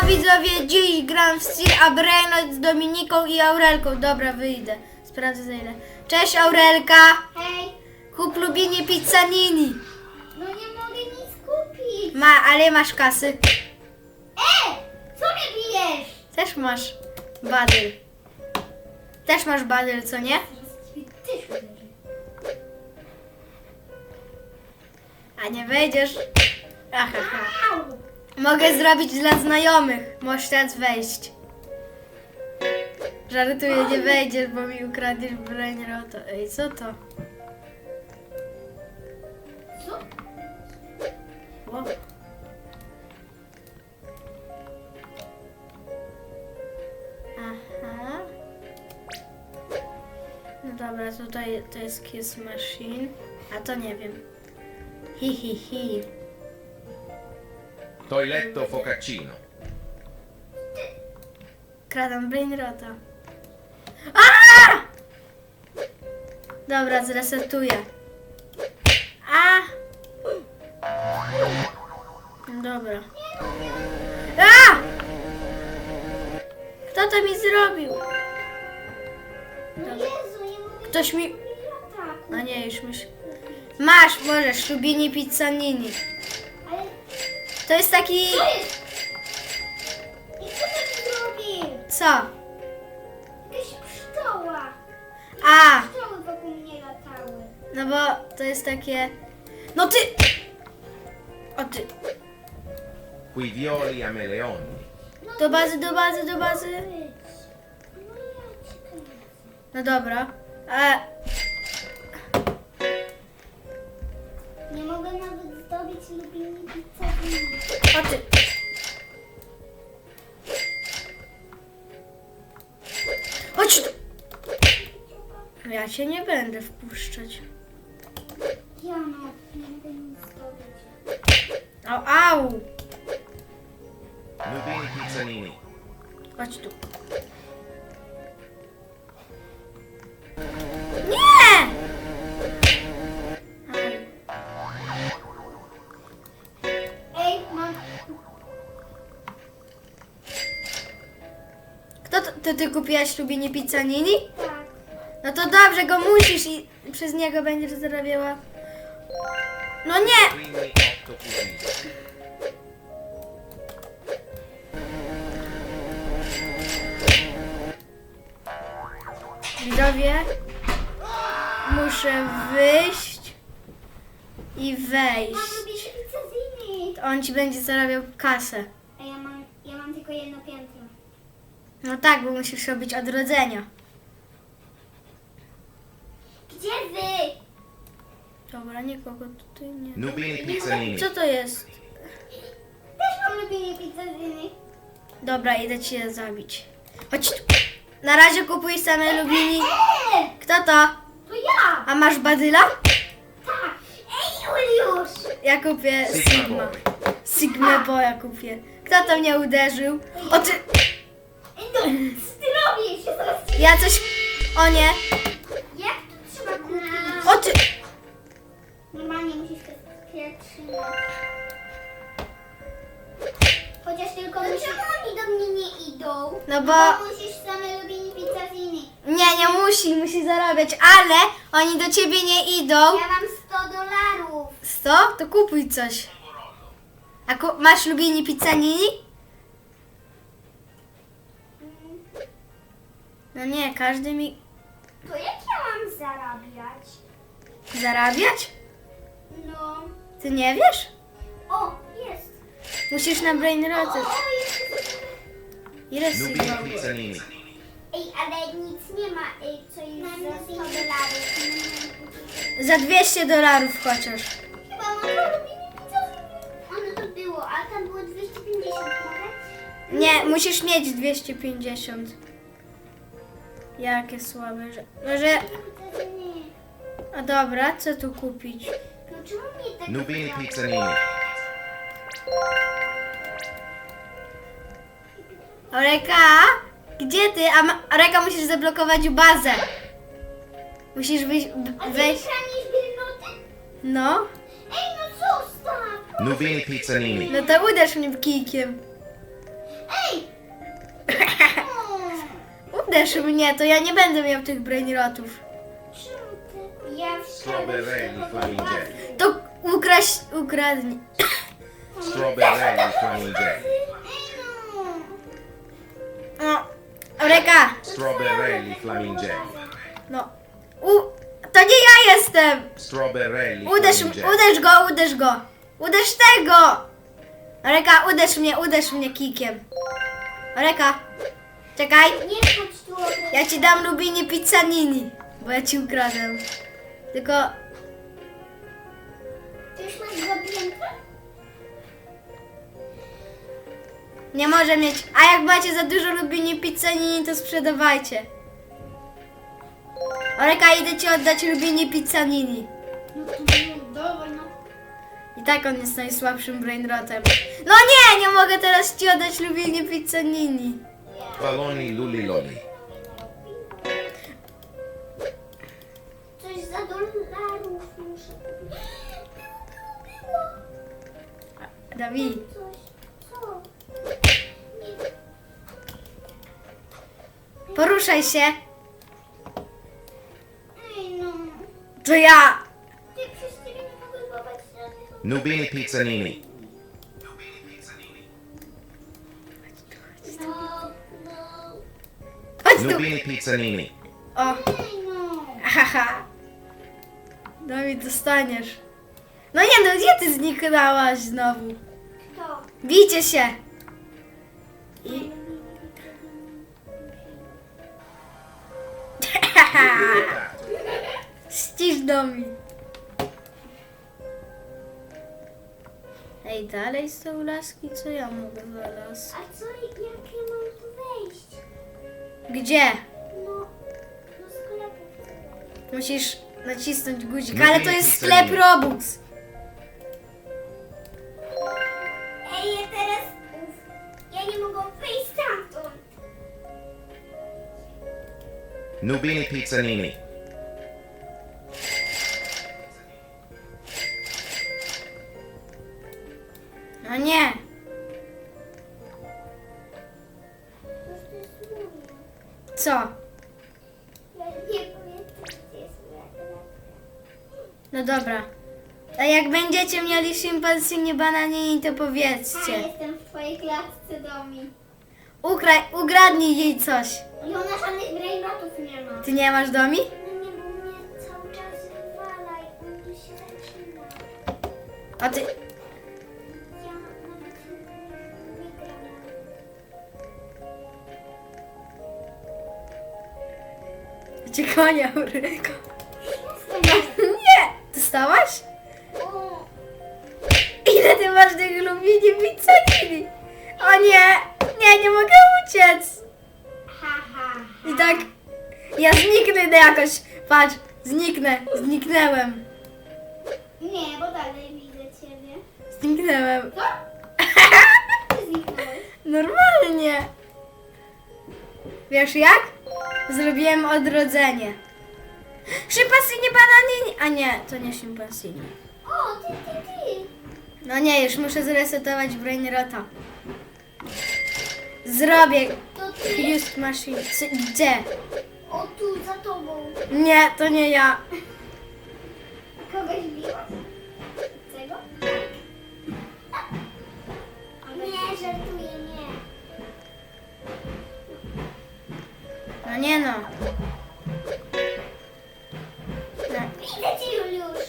Siema widzowie, dziś gram w Steel a Brainrot z Dominiką i Aurelką. Dobra, wyjdę. Sprawdzę za ile. Cześć Aurelka! Hej, Kup lubienie pizzanini. no nie mogę nic kupić. Ma, ale masz kasy. E, co mnie bijesz? Też masz badyl. Też masz badyl, co nie? Też uderzę. A nie wejdziesz. Aha, aha. Au! Mogę zrobić dla znajomych. Możesz teraz wejść. Żartuję, nie wejdziesz, bo mi ukradniesz Brainrota. Ej, co to? Co? Wow. Aha. No dobra, tutaj to jest Kiss Machine. A to nie wiem. Hi, hi, hi. Toiletto focaccino. Kradam Brainrota. A! Dobra, zresetuję. A! Dobra. A! Kto to mi zrobił? No Jezu, nie mogę Ktoś mi... ataku. No nie, już myślę. Masz, możesz, lubini pizzanini. To jest taki... co jest? I co ty zrobił? Co? Jakaś pszczoła. A! Pszczoły wokół mnie latały. No bo to jest takie... No ty... O ty... Qui violi a meleonni. No Do bazy, do bazy, do bazy. być. No ja. No dobra. A... O ty... Chodź tu! Ja cię nie będę wpuszczać. Ja no, nie mogę nic zdobyć. Au, au! Pizzanini. Chodź tu. To, ty kupiłaś lubienie pizzanini? Tak. No to dobrze, go musisz i przez niego będziesz zarabiała. No nie! Widzowie, muszę wyjść i Mam wejść. lubini pizzerni. To on ci będzie zarabiał kasę. A ja mam, ja mam tylko jedno piętro. No tak, bo musisz robić odrodzenia. Gdzie wy? Dobra, nikogo tutaj nie. Nubini pizzanini. Co to jest? Też mam lubini pizzerni. Dobra, idę cię zabić. Chodź tu. Na razie kupuj same lubini. Kto to? to ja! A masz badyla? Tak! Ej, Juliusz! Ja kupię Sigma. Sigma Boya kupię. Kto to mnie uderzył? O ty... No, styrowie się zaraz... Ja coś... O nie. Jak to trzeba kupić? O ty... Normalnie musisz to trzymać. Chociaż tylko musisz... Czemu oni do mnie nie idą? No bo... musisz same lubini pizzazini. Nie, nie musi, musi zarabiać, ale oni do ciebie nie idą. Ja mam 100 dolarów. 100? To kupuj coś. A ku... masz lubini pizzanini? No nie, każdy mi... To jak ja mam zarabiać? Zarabiać? No... Ty nie wiesz? O, jest. Musisz na brainroty. O, jest. Ile Nubini Sigma? pizzanini. Ej, ale nic nie ma, ej, co jest za 100 dolarów. Za 200 dolarów chociaż. Chyba mam lubini pizzazini. Ono to było, a tam było 250, mogę? Nie, musisz mieć 250. Jakie słabe, że... Może... Pizzazini. A dobra, co tu kupić? No tak... Nubini pizzanini. Oreka? Gdzie ty? A ma- Oreka musisz zablokować bazę. Musisz wyjść, wejść... No. Ej, no! Nubini pizzanini. No to uderz mnie kijkiem. Uderz mnie, to ja nie będę miał tych brainrotów. Ja Strawberry Flaming Jack. To ukraść. Strawberry Flaming Jack. No, Reka, Strawberry Flaming Jack. no. U, to nie ja jestem. Strawberry Uderz, uderz go, uderz go. Uderz tego. Reka, uderz mnie, uderz mnie kikiem. Reka, czekaj. Nie chodź tu od Ja ci dam Lubini Pizzanini, bo ja ci ukradę. Tylko Ty już masz nie może mieć. A jak macie za dużo Lubini Pizzanini, to sprzedawajcie. Reka, idę ci oddać Lubini Pizzanini. No to dawaj no. I tak on jest najsłabszym brainrotem. No nie, nie mogę teraz ci oddać Lubini Pizzanini. Baloni Luli Loli. Coś za dolarów muszę kupić. Dawid, coś. Co? Nie. poruszaj się. Ej no. To ja. Ty przez ciebie nie mogę złapać żadnych Nubini Pizzanini. Tu. Pizzanini. O, no. haha. Dawid, dostaniesz. No nie no, gdzie ty zniknęłaś znowu? Kto? Bijcie się. I... Ścisz do mi. Ej, dalej są laski, co ja mogę zaraz? A co, jak Gdzie? No, do sklepu. Musisz nacisnąć guzik, No ale nie, to jest nie sklep chcę. Robux. Ej, ja teraz... Ja nie mogę wyjść stamtąd. Nubini Pizzanini. No nie. Co? Ja nie pamiętam, gdzie jest moja. No dobra. A jak będziecie mieli szimpansinie bananini, to A, powiedzcie. jestem w twojej klatce, Domi. Ukraj, ukradnij jej coś. I ona żadnych brainrotów nie ma. Ty nie masz domi? No nie, bo mnie cały czas wywala i on tu się zaczyna. A ty... Cię konia uryko. Jestem. Nie! Dostałaś? O, Ile ty masz tych lumini pizzanini? O nie! Nie, nie mogę uciec! I tak... Ja zniknę jakoś. Patrz, zniknę. Zniknęłem. Nie, bo dalej widzę ciebie. Zniknęłem. Co? Ty zniknąłeś. Normalnie. Wiesz jak? Zrobiłem odrodzenie. Szympansini bananini. A nie, to nie szympansini. O, ty, ty, ty. No nie, już muszę zresetować brainrota. Zrobię. To ty. Just machine. Gdzie? O, tu, za tobą. Nie, to nie ja. No nie no. no. Widzę cię, Juliusz.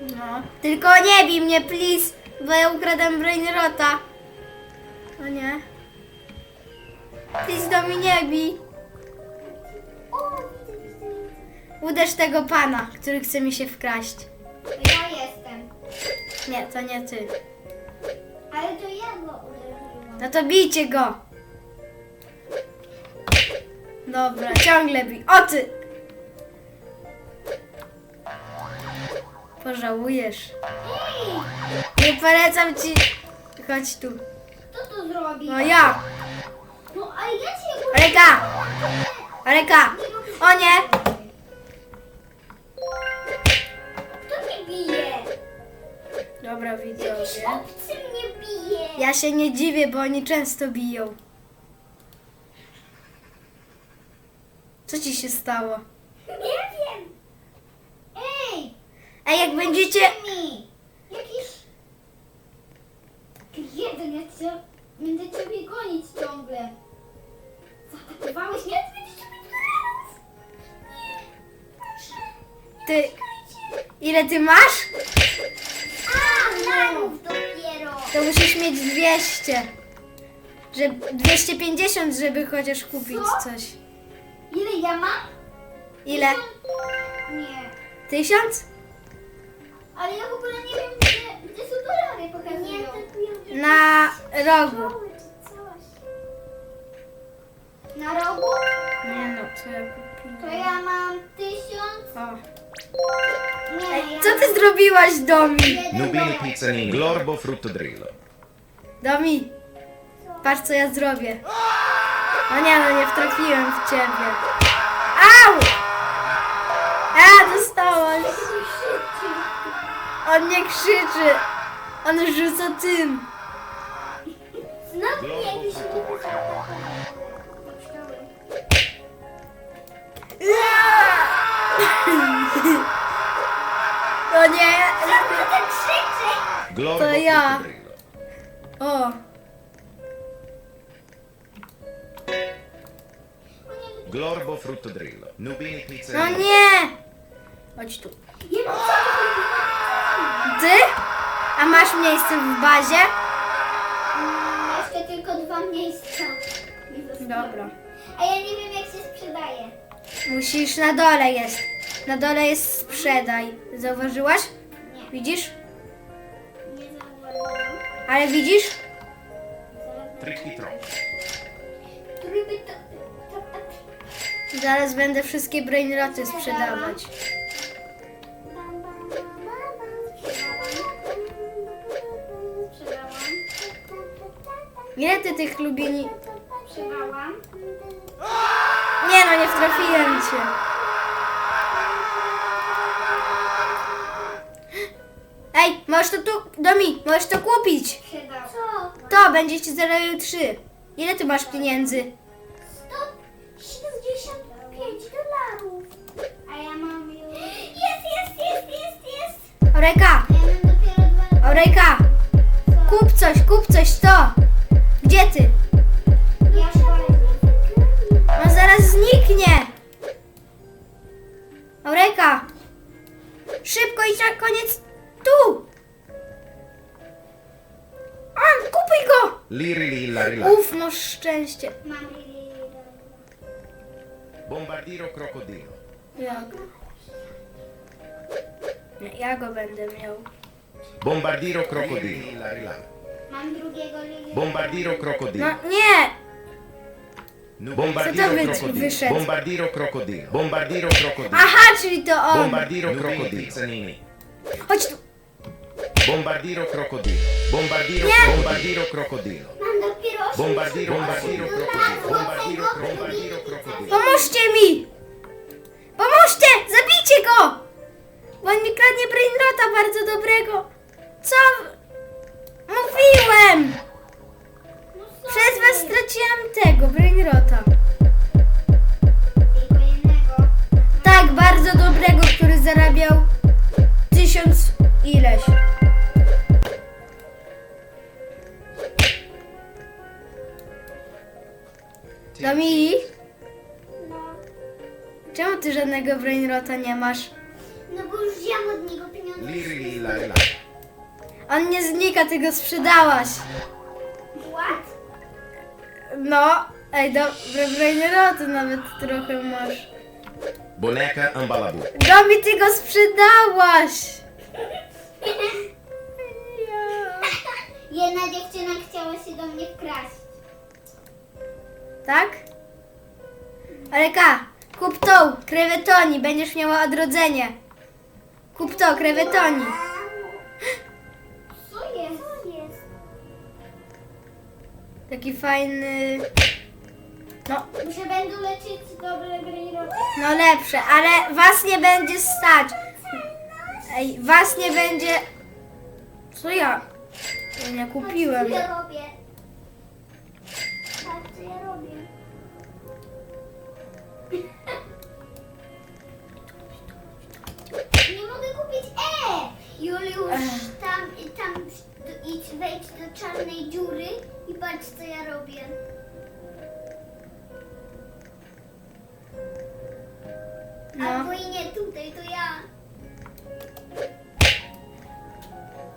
No. Tylko nie bij mnie, please, bo ja ukradam brainrota. O nie. Please do mnie nie bij. Uderz tego pana, który chce mi się wkraść. Ja jestem. Nie, to nie ty. Ale to ja go uderzyłam. No to bijcie go. Dobra, ciągle bij. O ty! Pożałujesz. Nie polecam ci. Chodź tu. kto to zrobił? No ja. No, a ja cię Reka! Reka! O nie! Jakiś widzowie. obcy mnie bije. Ja się nie dziwię, bo oni często biją. Co ci się stało? Nie wiem. Ej, A jak będziecie... mi. Jakiś... Jeden, ja cię... Będę ciebie gonić ciągle. Zaatakowałeś mnie? Ty będziesz mnie teraz? Nie. Proszę. Ty... Ile ty masz? Dopiero. To musisz mieć 200. Żeby, 250, żeby chociaż kupić Co? coś. Ile ja mam? Ile? Nie. Tysiąc? Ale ja w ogóle nie wiem, gdzie, gdzie są dolary pokazują. Nie, to Na rogu. Na rogu? Nie no, co ja To kupiłem? ja mam tysiąc. O. Ej, co ty zrobiłaś, Domi? Nubini pizzanini. Glorbo fruttodrillo. Domi, patrz co ja zrobię. O nie, no nie wtrafiłem w ciebie. Au! A, dostałaś. On nie krzyczy. On rzuca tym. Znowu mnie jakiś. Co krzyczy? Glorbo To ja. O, Glorbo fruttodrillo. Nubini no pizzanini. nie. Chodź tu. Nie ty? A masz miejsce w bazie? Mm, Jeszcze tylko dwa miejsca. mi zostały. Dobra. A ja nie wiem, jak się sprzedaje. Musisz, na dole jest. Na dole jest sprzedaj. Zauważyłaś? Nie, Widzisz? nie zauważyłam. Ale widzisz? Tryby to... to, to. Zaraz będę wszystkie brainroty sprzedawać. Bam, bam, bam, bam, bam. Sprzedałam. Sprzedałam. Ile ty tych lubieni... Sprzedałam. Nie no, nie wtrafiłem cię. Ej, możesz to tu... Domi, możesz to kupić. Co? To, będzie ci zarabiał trzy. Ile ty masz pieniędzy? 175 dolarów. A ja mam już... Jest, jest, jest, jest, jest. Orejka, Ja mam dopiero dwa... Orejka, Co? kup coś, kup coś, to. Gdzie ty? Ja chyba... On zaraz zniknie. Orejka, szybko idź na koniec tu. On, kupuj go. Liri lilla rila. Uf, masz szczęście. Mam Lili. Bombardiro crocodilo. Jak? Nie, ja go będę miał. Bombardiro rila. Mam drugiego Lili. Bombardiro No crocodilo. nie! Bombardiro Co to wy- crocodilo. wyszedł? Bombardiro crocodilo. Bombardiro. Aha, czyli to on. Bombardiro crocodilo. Pizzanini. Chodź tu. Bombardiro crocodilo. Bombardiro. Bombardiro crocodilo. Mam dopiero 80 Bombardiro Bombardiro crocodilo. Bombardiro Bombardiro crocodilo. Pomóżcie mi! Pomóżcie! Zabijcie go! Bo on mi kradnie brainrota bardzo dobrego. Co? Mówiłem! No Przez was straciłam tego, brainrota. Tak, bardzo dobrego, który zarabiał tysiąc ileś. Domi, No. czemu ty żadnego brainrota nie masz? No bo już wziąłem od niego pieniądze. Liri lilla rila. On nie znika, ty go sprzedałaś. What? No, ej, dobre brainroty nawet trochę masz. Boneca ambalabu. Domi, ty go sprzedałaś! Jedna dziewczyna chciała się do mnie wkraść. Tak? Aleka, kup tą, krewetoni, będziesz miała odrodzenie. Kup to, krewetoni. Co jest? Co jest? Taki fajny... No, Muszę będą lecieć dobre brainroty. no lepsze, ale was nie będzie stać. Ej, was nie będzie... Co ja? Ja nie kupiłem. Ja robię. Wejdź do czarnej dziury i patrz, co ja robię. No. Albo i nie tutaj, to ja.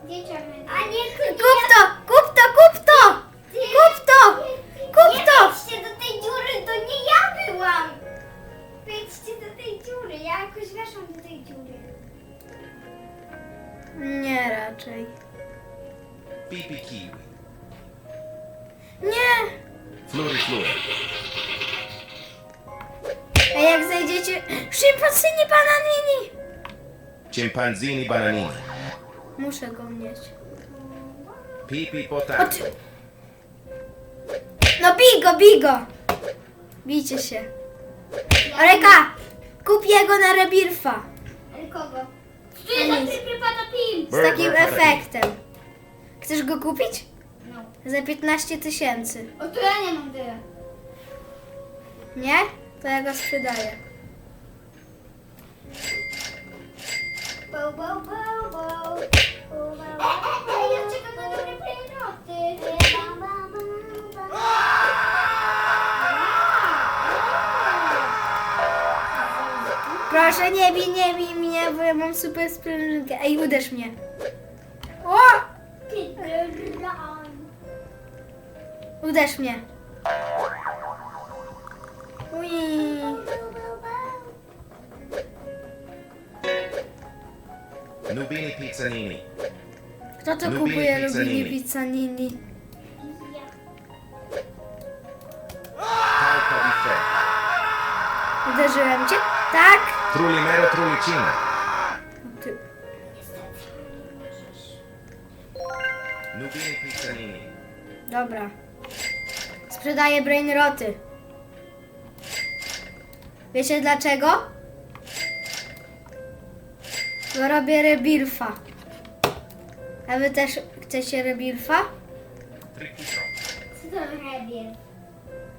Gdzie czarny? A nie, to nie Kup to! Kup to! Kup to! Kup to! Kup to! wejdźcie do tej dziury, to nie ja byłam! Wejdźcie do tej dziury, ja jakoś weszłam do tej dziury. Nie raczej. Pipi kiwi. Nie! Fluri fluri. A jak zajdziecie... Szympansyni bananini! Chimpanzini bananini. Muszę go mieć. Pipi O potato. ty... No bij go, bij go! Bijcie się. Areka! Kup jego na rebirfa. Ale kogo? Tu jest! Z takim efektem. Chcesz go kupić? No. Za 15 tysięcy. O, to ja nie mam tyle. Nie? To ja go sprzedaję. Bał, bał, bał, bał. Ja czekam na dobre klejnoty. Proszę, nie bij, nie bij mnie, bo ja mam super sprężynkę. Ej, uderz mnie. O! Uderz mnie. Ui. Nubini pizzanini. Kto to Lubini kupuje pizzanini. Lubini Pizzanini? Di fe. Uderzyłem cię? Tak? Trullimero trullicino. Ty. Nubini pizzanini. Dobra. Sprzedaję brainroty. Wiecie dlaczego? Bo robię rebirfa. A wy też chcecie rebirfa? Co to robię?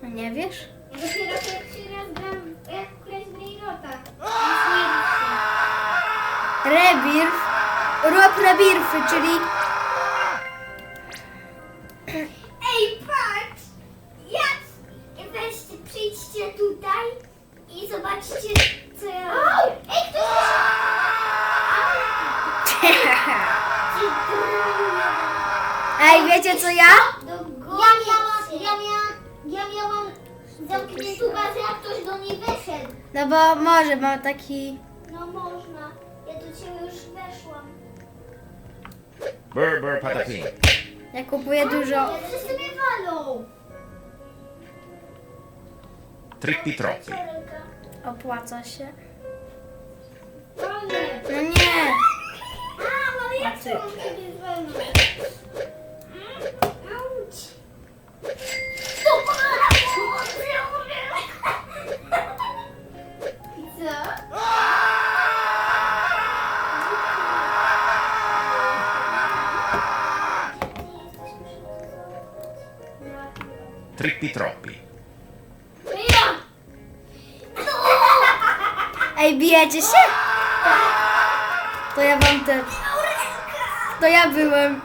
No nie wiesz? Ja dopiero pierwszy raz gram jak Brainrota. Więc nie liczę. Rebirf. Rób rebirfy, czyli przyjdźcie tutaj i zobaczcie, co ja robię. Ej, ktoś Ej, wiecie co ja? Ja miałam, ja miałam, ja miałam zamkniętą bazę, jak ktoś do niej wyszedł. No bo może, mam taki... No można. Ja do ciebie już weszłam. Burr burr patapim. Ja kupuję dużo... Wszyscy mnie walą. Trippi troppi. Opłaca się. Wolę. No nie! A, ale jak A ty? to mam ciebie zwolnić? Auć. I co? Trippi troppi. Ej, bijecie się? To ja wam też. To ja byłem.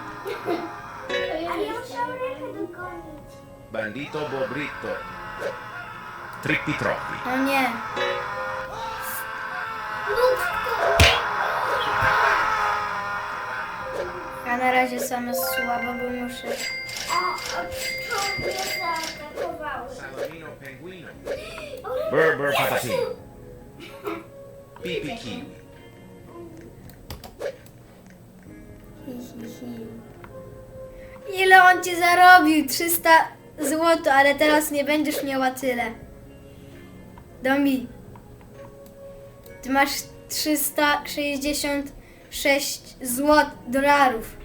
Ale ja muszę rękę dogonić. Bandito bobrito. Trippi troppi. No nie. A na razie same słabo, bo muszę. O, o, mnie zaatakowały. Salamino penguino. O, Burr burr patapim. Jezu! Pipi kiwi. Ile on ci zarobił? 300 zł, ale teraz nie będziesz miała tyle. Domi. Ty masz 366 zł dolarów.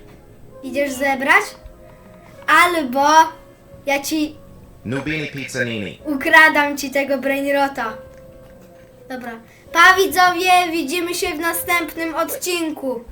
Idziesz zebrać? Albo ja ci Nubini pizzanini. ukradam ci tego brainrota. Dobra. Pa widzowie, widzimy się w następnym odcinku.